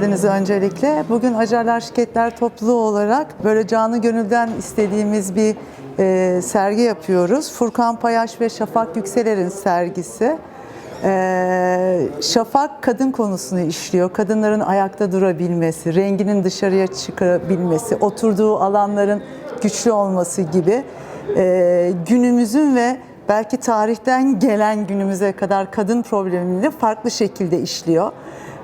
Geldiniz öncelikle. Bugün Acarlar Şirketler Topluluğu olarak böyle canı gönülden istediğimiz bir e, sergi yapıyoruz. Furkan Payaş ve Şafak Yükseler'in sergisi. E, Şafak kadın konusunu işliyor. Kadınların ayakta durabilmesi, renginin dışarıya çıkabilmesi, oturduğu alanların güçlü olması gibi e, günümüzün ve belki tarihten gelen günümüze kadar kadın problemini farklı şekilde işliyor.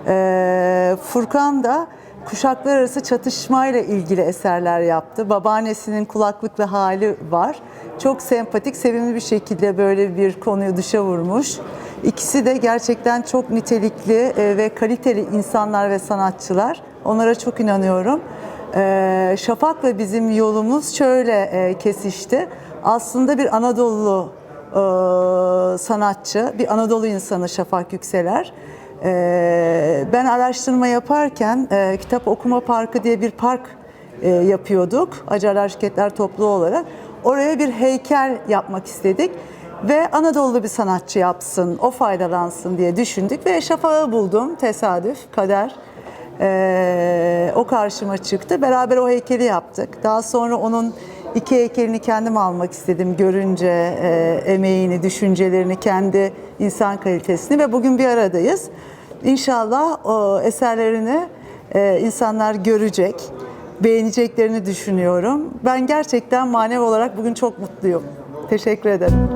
Ee, Furkan da kuşaklar arası çatışmayla ilgili eserler yaptı. Babaannesinin kulaklıklı hali var. Çok sempatik, sevimli bir şekilde böyle bir konuyu dışa vurmuş. İkisi de gerçekten çok nitelikli e, ve kaliteli insanlar ve sanatçılar. Onlara çok inanıyorum. Ee, Şafak'la bizim yolumuz şöyle e, kesişti. Aslında bir Anadolu e, sanatçı, bir Anadolu insanı Şafak Yükseler. Ee, ben araştırma yaparken e, Kitap Okuma Parkı diye bir park e, yapıyorduk. Acarlar Şirketler Topluluğu olarak. Oraya bir heykel yapmak istedik. Ve Anadolu bir sanatçı yapsın, o faydalansın diye düşündük. Ve Şafak'ı buldum, tesadüf, kader. Ee, o karşıma çıktı. Beraber o heykeli yaptık. Daha sonra onun iki heykelini kendim almak istedim. Görünce e, emeğini, düşüncelerini, kendi insan kalitesini ve bugün bir aradayız. İnşallah o eserlerini e, insanlar görecek, beğeneceklerini düşünüyorum. Ben gerçekten manevi olarak bugün çok mutluyum. Teşekkür ederim.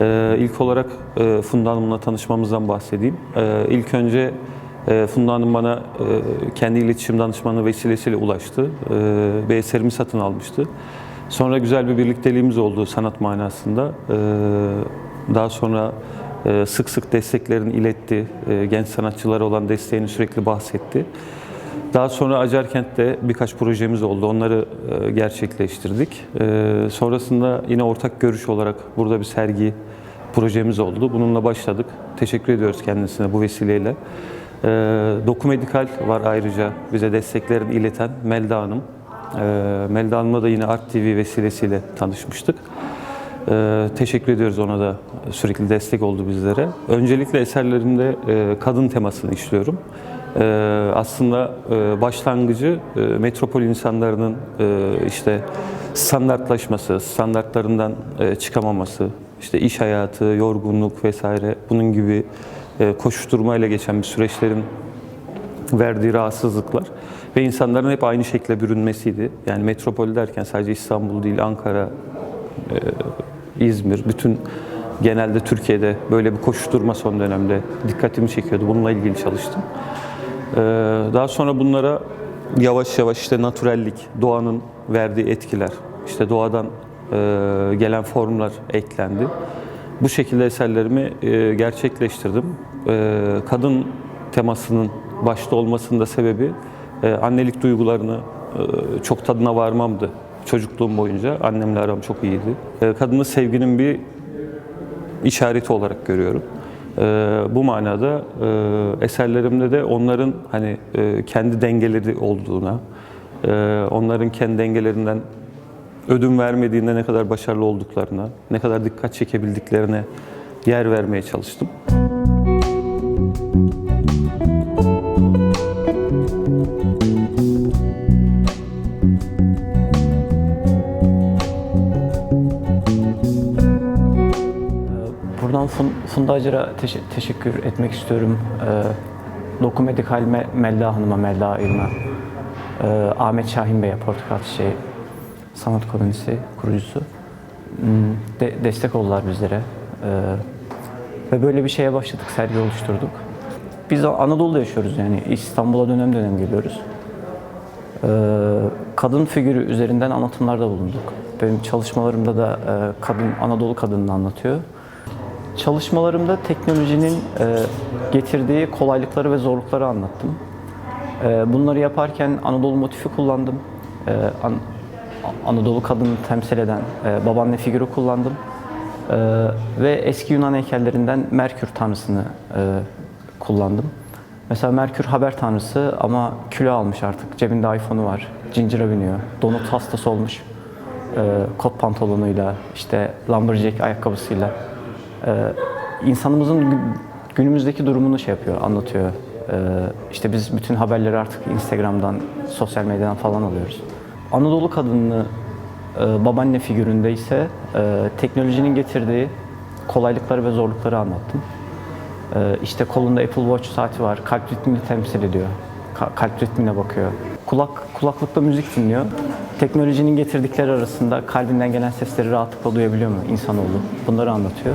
Ee, ilk olarak e, Funda Hanım'la tanışmamızdan bahsedeyim. Ee, ilk önce e, Funda Hanım bana e, kendi iletişim danışmanı vesilesiyle ulaştı. Ee, bir eserimi satın almıştı. Sonra güzel bir birlikteliğimiz oldu sanat manasında. Ee, daha sonra e, sık sık desteklerini iletti. E, genç sanatçılara olan desteğini sürekli bahsetti. Daha sonra Acarkent'te birkaç projemiz oldu. Onları e, gerçekleştirdik. E, sonrasında yine ortak görüş olarak burada bir sergi projemiz oldu. Bununla başladık. Teşekkür ediyoruz kendisine bu vesileyle. E, Dokumedikal var ayrıca bize desteklerini ileten Melda Hanım. E, Melda Hanım'la da yine Art TV vesilesiyle tanışmıştık. Ee, teşekkür ediyoruz ona da sürekli destek oldu bizlere. Öncelikle eserlerimde e, kadın temasını işliyorum. Ee, aslında e, başlangıcı e, metropol insanların e, işte standartlaşması, standartlarından e, çıkamaması, işte iş hayatı, yorgunluk vesaire bunun gibi e, koşuşturmayla geçen bir süreçlerin verdiği rahatsızlıklar ve insanların hep aynı şekle bürünmesiydi. Yani metropol derken sadece İstanbul değil, Ankara, İzmir, bütün genelde Türkiye'de böyle bir koşuşturma son dönemde dikkatimi çekiyordu. Bununla ilgili çalıştım. Ee, Daha sonra bunlara yavaş yavaş işte natürellik, doğanın verdiği etkiler, işte doğadan e, gelen formlar eklendi. Bu şekilde eserlerimi e, gerçekleştirdim. E, Kadın temasının başta olmasının da sebebi e, annelik duygularını e, çok tadına varmamdı. Çocukluğum boyunca annemle aram çok iyiydi. E, Kadını sevginin bir işareti olarak görüyorum. E, bu manada e, eserlerimde de onların hani e, kendi dengeleri olduğuna, e, onların kendi dengelerinden ödün vermediğinde ne kadar başarılı olduklarına, ne kadar dikkat çekebildiklerine yer vermeye çalıştım. Buradan Fun- Funda Acar'a teşe- teşekkür etmek istiyorum. Ee, Dokumedikal Me- Melda Hanım'a, Melda İlm'e, ee, Ahmet Şahin Bey'e, Portakal Çiçeği Sanat Kolonisi kurucusu hmm, de- destek oldular bizlere. Ee, ve böyle bir şeye başladık, sergi oluşturduk. Biz Anadolu'da yaşıyoruz yani İstanbul'a dönem dönem geliyoruz. Ee, kadın figürü üzerinden anlatımlarda bulunduk. Benim çalışmalarımda da e, kadın Anadolu kadınını anlatıyor. Çalışmalarımda teknolojinin e, getirdiği kolaylıkları ve zorlukları anlattım. E, bunları yaparken Anadolu motifi kullandım. E, An- Anadolu kadını temsil eden e, babaanne figürü kullandım. E, ve eski Yunan heykellerinden Merkür tanrısını e, kullandım. Mesela Merkür haber tanrısı ama kilo almış artık. Cebinde iPhone'u var. Cincire biniyor. Donut hastası olmuş. kot pantolonuyla, işte lumberjack ayakkabısıyla e, insanımızın gü- günümüzdeki durumunu şey yapıyor, anlatıyor. E, işte biz bütün haberleri artık Instagram'dan, sosyal medyadan falan alıyoruz. Anadolu kadını e, babaanne figüründe ise e, teknolojinin getirdiği kolaylıkları ve zorlukları anlattım. E, işte kolunda Apple Watch saati var, kalp ritmini temsil ediyor, Ka- kalp ritmine bakıyor. Kulak kulaklıkla müzik dinliyor. Teknolojinin getirdikleri arasında kalbinden gelen sesleri rahatlıkla duyabiliyor mu insanoğlu? Bunları anlatıyor.